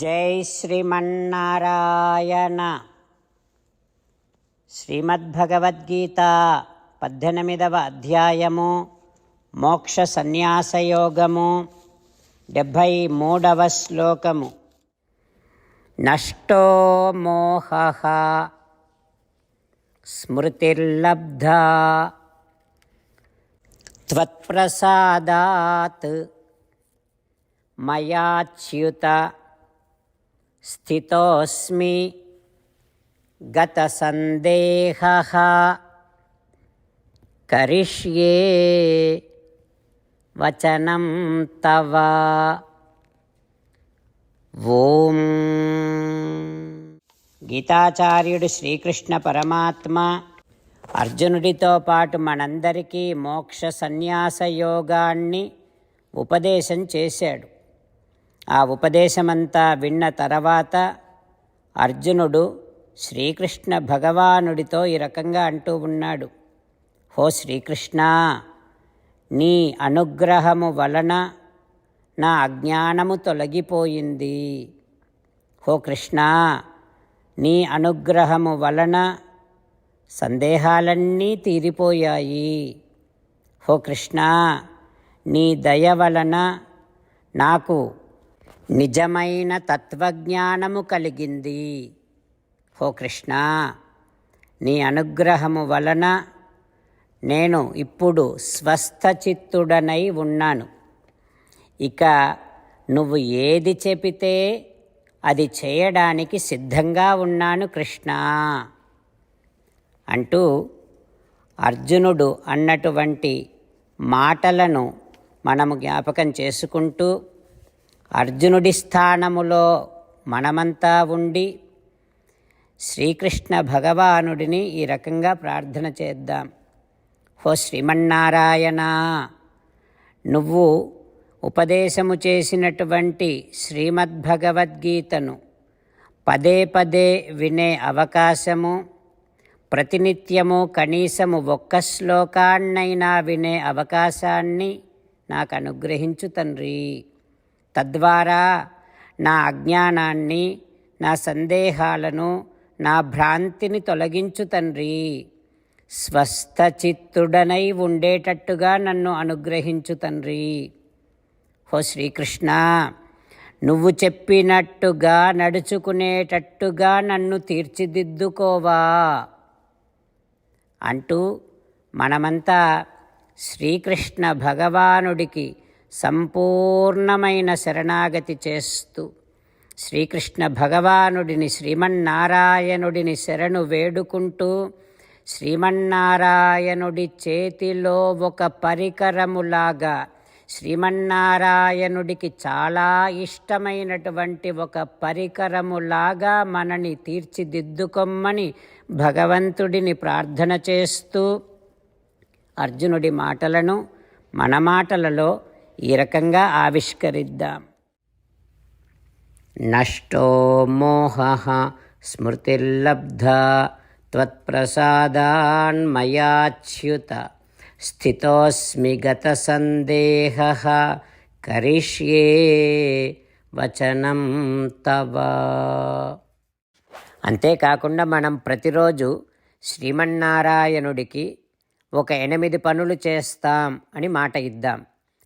జై శ్రీమన్నారాయణ. శ్రీమద్భగవద్గీత పద్దెనిమిదవ అధ్యాయము మోక్ష సన్యాసయోగము డెబ్భై మూడవ శ్లోకము. నష్టో మోహ స్మృతిర్లబ్ధా త్వత్ప్రసాదాత్ మయాచ్యుత స్థితోస్మి గతసందేహः కరిష్యే వచనం తవ ఓం గీతాచార్యుడు శ్రీకృష్ణ పరమాత్మ అర్జునుడితో పాటు మనందరికీ మోక్ష సన్యాస యోగాన్ని ఉపదేశం చేశాడు. ఆ ఉపదేశమంతా విన్న తర్వాత అర్జునుడు శ్రీకృష్ణ భగవానుడితో ఈ రకంగా అంటూ ఉన్నాడు. హో శ్రీకృష్ణ నీ అనుగ్రహము వలన నా అజ్ఞానము తొలగిపోయింది. హో కృష్ణ నీ అనుగ్రహము వలన సందేహాలన్నీ తీరిపోయాయి. హో కృష్ణ నీ దయ వలన నాకు నిజమైన తత్వజ్ఞానము కలిగింది. హో కృష్ణ నీ అనుగ్రహము వలన నేను ఇప్పుడు స్వస్థచిత్తుడనై ఉన్నాను. ఇక నువ్వు ఏది చెబితే అది చేయడానికి సిద్ధంగా ఉన్నాను కృష్ణ అంటూ అర్జునుడు అన్నటువంటి మాటలను మనము జ్ఞాపకం చేసుకుంటూ అర్జునుడి స్థానములో మనమంతా ఉండి శ్రీకృష్ణ భగవానుడిని ఈ రకంగా ప్రార్థన చేద్దాం. హో శ్రీమన్నారాయణ నువ్వు ఉపదేశము చేసినటువంటి శ్రీమద్భగవద్గీతను పదే పదే వినే అవకాశము ప్రతినిత్యము కనీసము ఒక్క శ్లోకాన్నైనా వినే అవకాశాన్ని నాకు అనుగ్రహించు తండ్రి. తద్వారా నా అజ్ఞానాన్ని నా సందేహాలను నా భ్రాంతిని తొలగించు తండ్రి. స్వస్థచిత్తుడనై ఉండేటట్టుగా నన్ను అనుగ్రహించు తండ్రి. హో శ్రీకృష్ణ నువ్వు చెప్పినట్టుగా నడుచుకునేటట్టుగా నన్ను తీర్చిదిద్దుకోవా? అంటూ మనమంతా శ్రీకృష్ణ భగవానుడికి సంపూర్ణమైన శరణాగతి చేస్తూ శ్రీకృష్ణ భగవానుడిని శ్రీమన్నారాయణుడిని శరణు వేడుకుంటూ శ్రీమన్నారాయణుడి చేతిలో ఒక పరికరములాగా శ్రీమన్నారాయణుడికి చాలా ఇష్టమైనటువంటి ఒక పరికరములాగా మనని తీర్చిదిద్దుకొమ్మని భగవంతుడిని ప్రార్థన చేస్తూ అర్జునుడి మాటలను మన మాటలలో ఈ రకంగా ఆవిష్కరిద్దాం. నష్టో మోహ స్మృతిర్లబ్ధ త్వత్ప్రసాదాన్మయాచ్యుత స్థితోస్మి గత సందేహ కరిష్యే వచనం తవ. అంతేకాకుండా మనం ప్రతిరోజు శ్రీమన్నారాయణుడికి ఒక ఎనిమిది పనులు చేస్తాం అని మాట ఇద్దాం.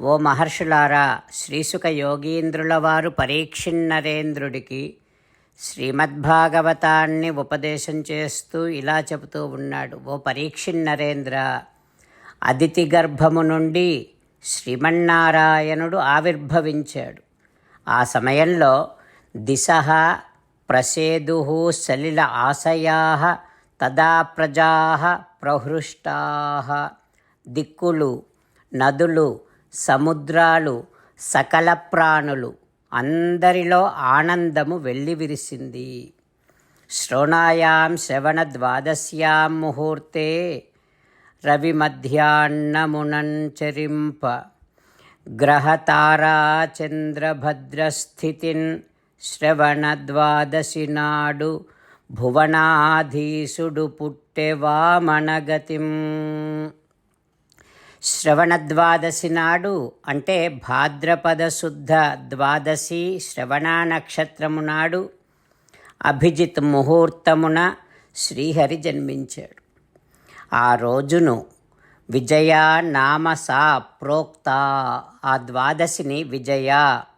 ఓ మహర్షులారా శ్రీసుక యోగీంద్రుల వారు పరీక్షిన్నరేంద్రుడికి శ్రీమద్భాగవతాన్ని ఉపదేశం చేస్తూ ఇలా చెబుతూ ఉన్నాడు. ఓ పరీక్షిన్నరేంద్ర అదితి గర్భము నుండి శ్రీమన్నారాయణుడు ఆవిర్భవించాడు. ఆ సమయంలో దిశ ప్రసేదు సలిల ఆశయా తదా ప్రజా ప్రహృష్టా. దిక్కులు నదులు సముద్రాలు సకల ప్రాణులు అందరిలో ఆనందము వెళ్ళివిరిసింది శ్రోణాయాం శ్రవణ ద్వాదశ్యాం ముహూర్తే రవి మధ్యాహ్నమునంచరింప గ్రహతారాచంద్రభద్రస్థితిన్ శ్రవణద్వాదశి నాడు భువనాధీసుడు పుట్టెవామనగతిం శ్రవణద్వాదశి నాడు అంటే భాద్రపద శుద్ధ ద్వాదశి శ్రవణ నక్షత్రము నాడు అభిజిత్ ముహూర్తమున శ్రీహరి జన్మించాడు. ఆ రోజును విజయ నామ సా ప్రోక్త ఆ ద్వాదశిని విజయ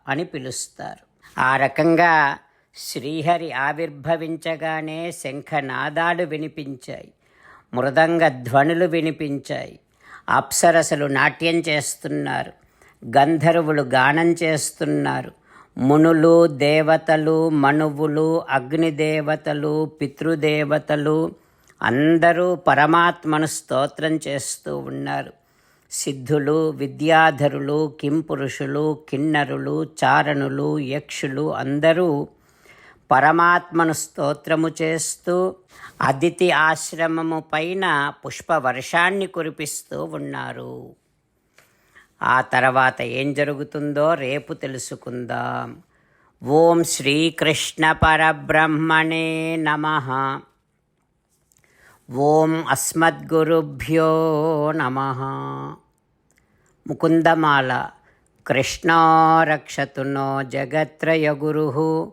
అని పిలుస్తారు. ఆ రకంగా శ్రీహరి ఆవిర్భవించగానే శంఖనాదాలు వినిపించాయి మృదంగ ధ్వనులు వినిపించాయి అప్సరసలు నాట్యం చేస్తున్నారు. గంధర్వులు గానం చేస్తున్నారు. మునులు దేవతలు మనువులు అగ్నిదేవతలు పితృదేవతలు అందరూ పరమాత్మను స్తోత్రం చేస్తూ ఉన్నారు. సిద్ధులు విద్యాధరులు కింపురుషులు కిన్నరులు చారణులు యక్షులు అందరూ పరమాత్మను స్తోత్రము చేస్తూ అదితి ఆశ్రమము పైన పుష్పవర్షాన్ని కురిపిస్తూ ఉన్నారు. ఆ తర్వాత ఏం జరుగుతుందో రేపు తెలుసుకుందాం. ఓం శ్రీకృష్ణ పరబ్రహ్మణే నమ. ఓం అస్మద్గురుభ్యో నమ. ముకుందమాల కృష్ణో రక్షతునో జగత్రయ జగత్రయగురు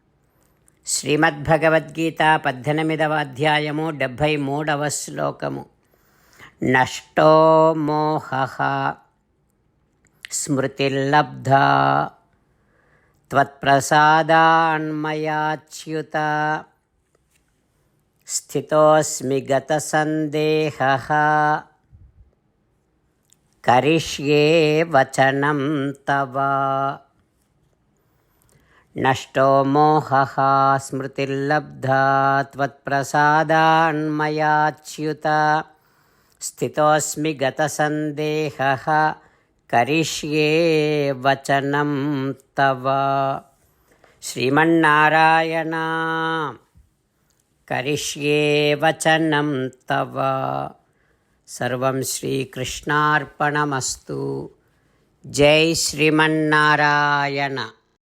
శ్రీమద్భగవద్గీత పద్దెనిమిదవ అధ్యాయము డెబ్భై మూడవ శ్లోకము. నష్టో మోహ స్మృతిర్లబ్ధా త్వత్ప్రసాదాన్మయాచ్యుత స్థితోస్మి గత కరిష్యే వచనం తవ नष्टो मोहः स्मृतिर्लब्धा त्वत्प्रसादान्मयाच्युत स्थितोऽस्मि गतसन्देहः करिष्ये वचनं तव श्रीमन्नारायण करिष्ये वचनं तव सर्वं श्रीकृष्णार्पणमस्तु जय श्रीमन्नारायण